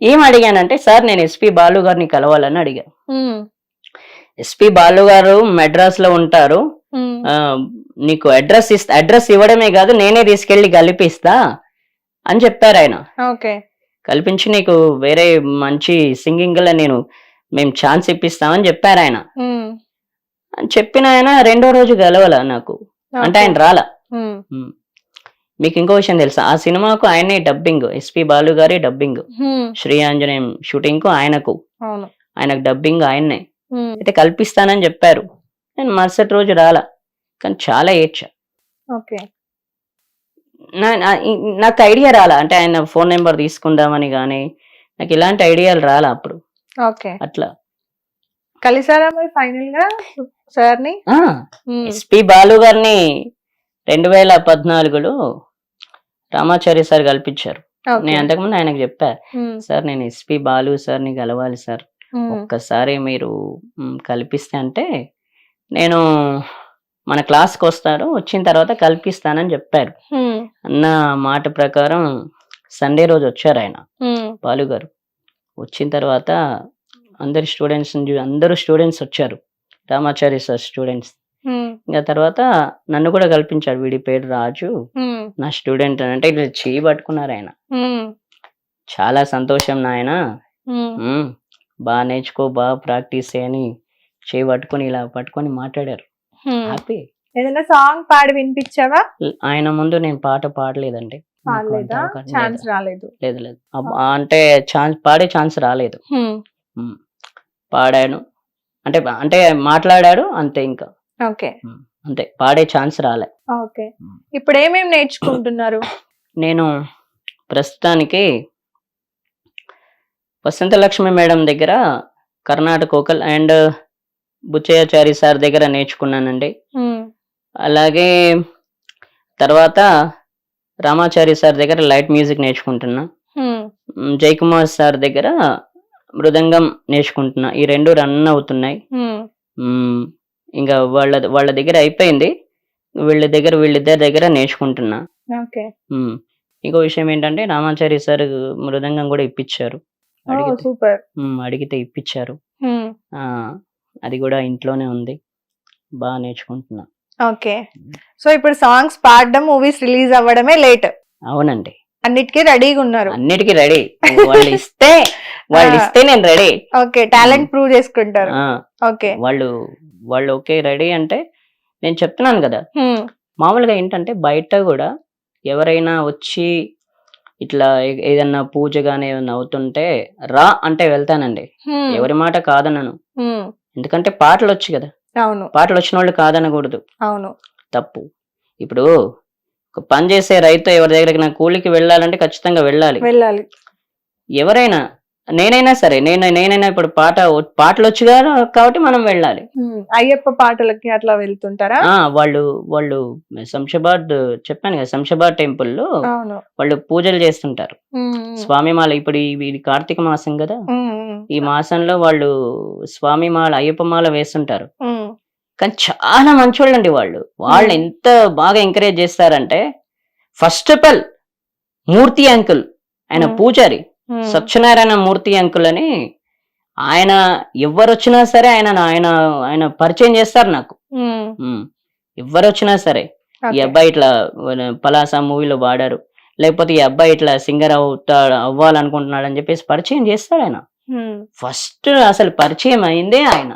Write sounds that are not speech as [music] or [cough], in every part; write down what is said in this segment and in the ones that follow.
ఏం అడిగానంటే సార్ నేను ఎస్పి బాలు గారిని కలవాలని అడిగా. ఎస్పి బాలు గారు మెడ్రాస్లో ఉంటారు నీకు అడ్రస్ ఇస్తా అడ్రస్ ఇవ్వడమే కాదు నేనే తీసుకెళ్ళి కలిపిస్తా అని చెప్పారు ఆయన. ఓకే. కల్పించి నీకు వేరే మంచి సింగింగ్లో నేను మేము ఛాన్స్ ఇప్పిస్తామని చెప్పారు ఆయన. అని చెప్పిన ఆయన రెండో రోజు గెలవాల నాకు. అంటే ఆయన రాలా. మీకు ఇంకో విషయం తెలుసా? ఆ సినిమాకు ఆయనే డబ్బింగ్ ఎస్పి బాలు గారి డబ్బింగ్ శ్రీ ఆంజనేయం షూటింగ్కు ఆయనకు ఆయనకు డబ్బింగ్ ఆయన్నే. అయితే కల్పిస్తానని చెప్పారు. నేను మరుసటి రోజు రాలా. కానీ చాలా ఏడ్చా. నాకు ఐడియా రాలా. అంటే ఆయన ఫోన్ నెంబర్ తీసుకుందామని కానీ నాకు ఇలాంటి ఐడియాలు రాలా అప్పుడు. ఓకే. అట్లా. కలిసారా మరి ఫైనల్గా సార్ని ఆ ఉమ్, ఎస్పి బాలు గారిని రెండు వేల పద్నాలుగులో రామాచారి సార్ కల్పించారు. నేను అంతకుముందు ఆయనకు చెప్పా సార్ నేను ఎస్పి బాలు సార్ని కలవాలి సార్. ఒక్కసారి మీరు కల్పిస్తే అంటే నేను మన క్లాస్కి వస్తారు వచ్చిన తర్వాత కల్పిస్తానని చెప్పారు. అన్న మాట ప్రకారం సండే రోజు వచ్చారు ఆయన. బాలు గారు. వచ్చిన తర్వాత అందరి స్టూడెంట్స్ అందరూ స్టూడెంట్స్ వచ్చారు. Ramachari sir students. ఇంకా తర్వాత నన్ను కూడా కల్పించాడు వీడి పేరు రాజు. నా స్టూడెంట్ అని. అంటే ఇట్లా చేయి పట్టుకున్నారు ఆయన. చాలా సంతోషం నాయన. బాగా నేర్చుకో బాగా ప్రాక్టీస్ అని చేయి పట్టుకొని ఇలా పట్టుకొని మాట్లాడారు. హ్యాపీ. ఏదైనా సాంగ్ పాడి వినిపించావా? ఆయన ముందు నేను పాట పాడలేదండి. ఛాన్స్ లేదు. రాలేదు. లేదు లేదు. అంటే ఛాన్స్ పాడే ఛాన్స్ రాలేదు. పాడాను. అంటే అంటే మాట్లాడాడు అంతే ఇంకా. ఓకే. అంతే. పాడే ఛాన్స్ రాలే. ఓకే. ఇప్పుడు ఏమేమి నేర్చుకుంటున్నారు? నేను ప్రస్తుతానికి వసంతలక్ష్మి మేడం దగ్గర Carnatic vocal and Buchchayachari sir దగ్గర నేర్చుకున్నానండి. అలాగే తర్వాత రామాచారి సార్ దగ్గర లైట్ మ్యూజిక్ నేర్చుకుంటున్నా. జయకుమార్ సార్ దగ్గర మృదంగం నేర్చుకుంటున్నా. ఈ రెండు రన్ అవుతున్నాయి. ఇంకా వాళ్ళ వాళ్ళ దగ్గర అయిపోయింది. వీళ్ళ దగ్గర వీళ్ళిద్దరి దగ్గర నేర్చుకుంటున్నా. ఇంకో విషయం ఏంటంటే రామాచారి సార్ మృదంగం కూడా ఇప్పించారు అడిగితే సూపర్. అడిగితే ఇప్పించారు ఆ, అది కూడా ఇంట్లోనే ఉంది. బాగా నేర్చుకుంటున్నా. ఓకే. సో ఇప్పుడు సాంగ్స్ పాడడం మూవీస్ రిలీజ్ అవ్వడమే లేట్. అవునండి. అన్నిటికీ రెడీగా ఉన్నారు. అన్నిటికీ రెడీ. వాళ్ళు ఇస్తే [laughs] వాళ్ళు. ఇస్తే నేను రెడీ ఓకే టాలెంట్ ప్రూవ్ చేసుకుంటారు. ఆ, ఓకే. వాళ్ళు వాళ్ళు ఓకే రెడీ అంటే నేను చెప్తున్నాను కదా. ఉమ్, మామూలుగా ఏంటంటే బయట కూడా ఎవరైనా వచ్చి ఇట్లా ఏదన్నా పూజ కానీ ఏదన్నా అవుతుంటే రా అంటే వెళ్తానండి. ఉమ్, ఎవరి మాట కాదనను. ఎందుకంటే పాటలు వచ్చు కదా. అవును. పాటలు వచ్చిన వాళ్ళు కాదనకూడదు. అవును. తప్పు. ఇప్పుడు ఒక పని చేసే రైతు ఎవరి దగ్గరికి నా కూలికి వెళ్ళాలంటే ఖచ్చితంగా వెళ్ళాలి. వెళ్ళాలి. ఎవరైనా నేనైనా సరే నేను నేనైనా ఇప్పుడు పాట పాటలు వచ్చు కాబట్టి మనం వెళ్ళాలి. అయ్యప్ప పాటలకి అట్లా వెళ్తుంటారా? వాళ్ళు వాళ్ళు శంషాబాద్ చెప్పాను కదా శంషాబాద్ టెంపుల్లో వాళ్ళు పూజలు చేస్తుంటారు. స్వామి మాల ఇప్పుడు ఇది కార్తీక మాసం కదా ఈ మాసంలో వాళ్ళు స్వామి మాల అయ్యప్ప మాల వేస్తుంటారు. కానీ చాలా మంచోళ్ళండి వాళ్ళు. వాళ్ళు ఎంత బాగా ఎంకరేజ్ చేస్తారంటే first of all Murthy uncle ఆయన. పూజారి. సత్యనారాయణ మూర్తి అంకుల్ అని ఆయన ఎవరు వచ్చినా సరే ఆయన ఆయన ఆయన పరిచయం చేస్తారు నాకు. ఉమ్, ఉమ్. ఎవరు వచ్చినా సరే. ఈ. అబ్బాయి ఇట్లా పలాసా మూవీలో వాడారు. లేకపోతే ఈ అబ్బాయి ఇట్లా సింగర్ అవుతా అవ్వాలనుకుంటున్నాడు అని చెప్పేసి పరిచయం చేస్తాడు ఆయన. ఫస్ట్ అసలు పరిచయం అయిందే ఆయన.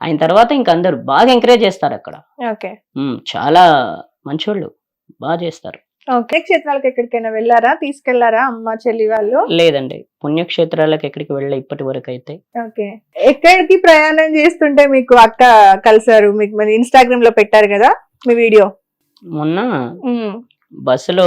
ఆయన తర్వాత ఇంక అందరు బాగా ఎంకరేజ్ చేస్తారు అక్కడ. చాలా మంచోళ్ళు. బాగా చేస్తారు. ఓకే క్షేత్రాలకు ఎక్కడికైనా వెళ్ళారా? తీసుకెళ్ళారా అమ్మ చెల్లి వాళ్ళు? లేదండి. పుణ్యక్షేత్రాలకు ఎక్కడికి వెళ్ళే ఇప్పటి వరకు అయితే. ఓకే. ఎక్కడికి ప్రయాణం చేస్తుంటే మీకు అక్క కలిసారు? మీకు మరి ఇన్స్టాగ్రామ్లో పెట్టారు కదా మీ వీడియో? మొన్న ఉమ్, బస్సులో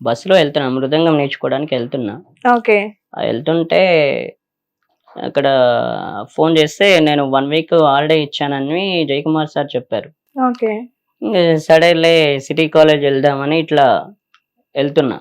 బస్సులో వెళ్తున్నా. మృదంగం నేర్చుకోవడానికి వెళ్తున్నా. ఓకే. ఆ వెళ్తుంటే అక్కడ ఫోన్ చేస్తే నేను వన్ వీక్ హాలిడే ఇచ్చానని జయకుమార్ సార్ చెప్పారు. ఓకే. సడన్లే సిటీ కాలేజ్ వెళ్దామని ఇట్లా వెళ్తున్నా.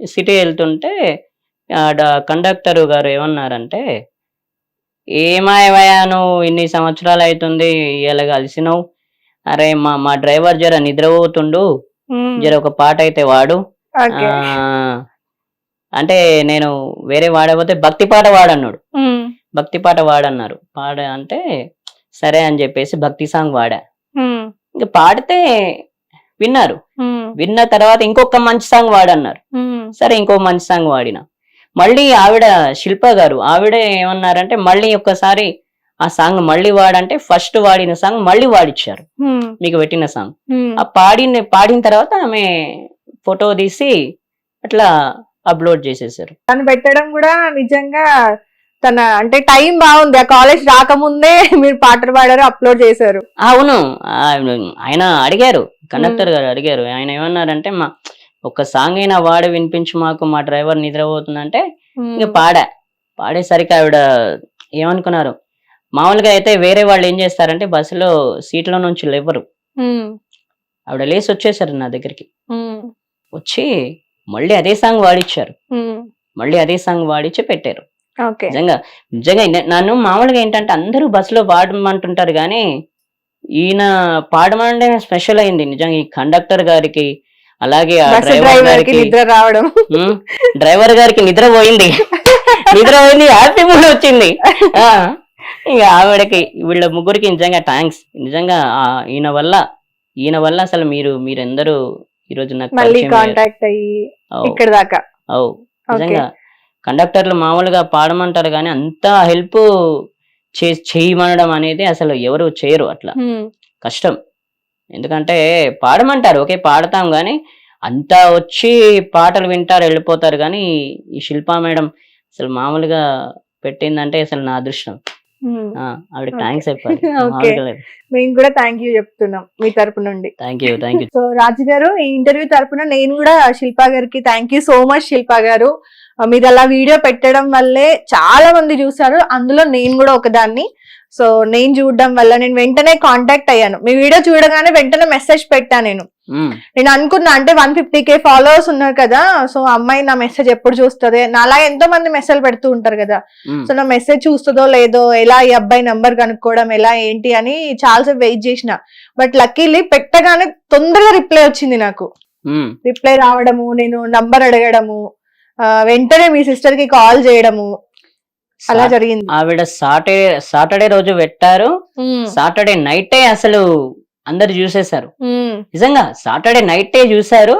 సిటీ వెళ్తుంటే ఆడ కండక్టర్ గారు ఏమన్నారంటే ఏమాయవయ్యా నువ్వు ఇన్ని సంవత్సరాలు అవుతుంది ఇలా కలిసినావు. అరే మా మా డ్రైవర్ జర నిద్రపోతుండు. జర ఒక పాట అయితే వాడు. అంటే నేను వేరే వాడకపోతే భక్తి పాట వాడన్నాడు. భక్తి పాట వాడన్నారు. పాడ అంటే సరే అని చెప్పేసి భక్తి సాంగ్ వాడా. ఇంకా పాడితే విన్నారు. విన్న తర్వాత ఇంకొక మంచి సాంగ్ వాడన్నారు. సరే ఇంకో మంచి సాంగ్ వాడిన. మళ్ళీ ఆవిడ శిల్ప గారు ఆవిడ ఏమన్నారంటే మళ్ళీ ఒక్కసారి ఆ సాంగ్ మళ్ళీ వాడంటే ఫస్ట్ వాడిన సాంగ్ మళ్ళీ వాడిచ్చారు. మీకు పెట్టిన సాంగ్. ఆ పాడిన పాడిన తర్వాత ఆమె ఫోటో తీసి అట్లా అప్లోడ్ చేసేసారు. తను పెట్టడం కూడా నిజంగా తన అంటే టైం బాగుంది. ఆ కాలేజ్ రాకముందే మీరు పాటలు పాడారు అప్లోడ్ చేశారు. అవును. ఆయన అడిగారు కండక్టర్ గారు అడిగారు. ఆయన ఏమన్నారంటే మా ఒక సాంగ్ అయినా వాడి వినిపించి మాకు మా డ్రైవర్ నిద్రపోతుందంటే ఇంకా పాడా. పాడేసరికి ఆవిడ ఏమనుకున్నారు మామూలుగా అయితే వేరే వాళ్ళు ఏం చేస్తారంటే బస్సులో సీట్లో నుంచి లేవరు. ఆవిడ లేసి వచ్చేసారు నా దగ్గరికి. వచ్చి మళ్ళీ అదే సాంగ్ వాడిచ్చారు. మళ్ళీ అదే సాంగ్ వాడిచ్చి పెట్టారు. నిజంగా నిజంగా నన్ను మామూలుగా ఏంటంటే అందరూ బస్సులో పాడమంటుంటారు కానీ ఈయన పాడమంటే స్పెషల్ అయింది నిజంగా ఈ కండక్టర్ గారికి అలాగే డ్రైవర్ నిద్ర రావడం. డ్రైవర్ గారికి నిద్ర పోయింది. [laughs] నిద్ర పోయింది హ్యాపీ మూడ్ వచ్చింది. ఇక ఆవిడకి వీళ్ళ ముగ్గురికి నిజంగా థ్యాంక్స్ నిజంగా ఈయన వల్ల ఈయన వల్ల అసలు మీరు మీరందరూ ఈ రోజు నాకు మళ్ళీ. కాంటాక్ట్ అయ్యి ఇక్కడ దాకా. నిజంగా కండక్టర్లు మామూలుగా పాడమంటారు కానీ అంత హెల్ప్ చే చేయమనడం అనేది అసలు ఎవరు చేయరు అట్లా. కష్టం. ఎందుకంటే పాడమంటారు ఓకే పాడతాం కానీ అంతా వచ్చి పాటలు వింటారు వెళ్ళిపోతారు కానీ ఈ శిల్పా మేడం అసలు మామూలుగా పెట్టిందంటే అసలు నా అదృష్టం. ఆవిడ. థ్యాంక్స్ చెప్పాలి. [laughs] మేము కూడా థ్యాంక్ యూ చెప్తున్నాం మీ తరపు నుండి. Thank you thank you. [laughs] So Raju గారు ఈ ఇంటర్వ్యూ తరపున నేను కూడా శిల్పా గారికి thank you so much Shilpa గారు. మీరు అలా వీడియో పెట్టడం వల్లే చాలా మంది చూసారు అందులో నేను కూడా ఒకదాన్ని. సో నేను చూడడం వల్ల నేను వెంటనే కాంటాక్ట్ అయ్యాను. మీ వీడియో చూడగానే వెంటనే మెసేజ్ పెట్టా నేను. నేను అనుకున్నా అంటే వన్ ఫిఫ్టీ కే ఫాలోవర్స్ ఉన్నారు కదా సో అమ్మాయి నా మెసేజ్ ఎప్పుడు చూస్తుంది? నాలా ఎంతో మంది మెసేజ్ పెడుతూ ఉంటారు కదా. సో నా మెసేజ్ చూస్తుందో లేదో ఎలా ఈ అబ్బాయి నంబర్ కనుక్కోవడం ఎలా ఏంటి అని చాలాసేపు వెయిట్ చేసిన. బట్ లక్కీలీ పెట్టగానే తొందరగా రిప్లై వచ్చింది నాకు. రిప్లై రావడము నేను నంబర్ అడగడము వెంటనే మీ సిస్టర్కి కాల్ చేయడము. అలా జరిగింది. ఆవిడ సాటర్డే సాటర్డే రోజు పెట్టారు. సాటర్డే నైటే అసలు అందరు చూసేశారు. నిజంగా సాటర్డే నైటే చూసారు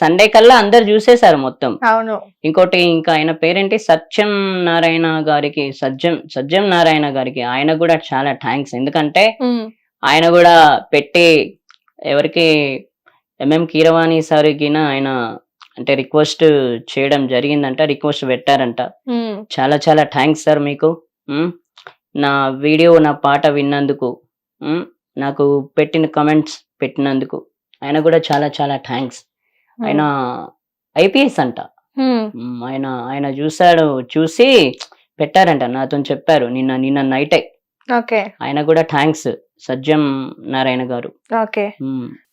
సండే కల్లా అందరు చూసేశారు మొత్తం. అవును. ఇంకోటి ఇంకా ఆయన పేరేంటి? సత్యం నారాయణ గారికి సజ్జం సజ్జం నారాయణ గారికి ఆయన కూడా చాలా థ్యాంక్స్ ఎందుకంటే ఆయన కూడా పెట్టి ఎవరికి ఎంఎం కీరవాణి సార్కి ఆయన అంటే రిక్వెస్ట్ చేయడం జరిగిందంట రిక్వెస్ట్ పెట్టారంట. చాలా చాలా థ్యాంక్స్ సార్ మీకు. నా వీడియో నా పాట విన్నందుకు. నాకు పెట్టిన కమెంట్స్ పెట్టినందుకు. ఆయన కూడా చాలా చాలా థ్యాంక్స్ ఆయన ఐపీఎస్ అంట. ఆయన ఆయన చూశాడు చూసి పెట్టారంట. నాతో చెప్పారు నిన్న నిన్న నైటే ఓకే. ఆయన కూడా థ్యాంక్స్ సజ్జం నారాయణ గారు. ఓకే.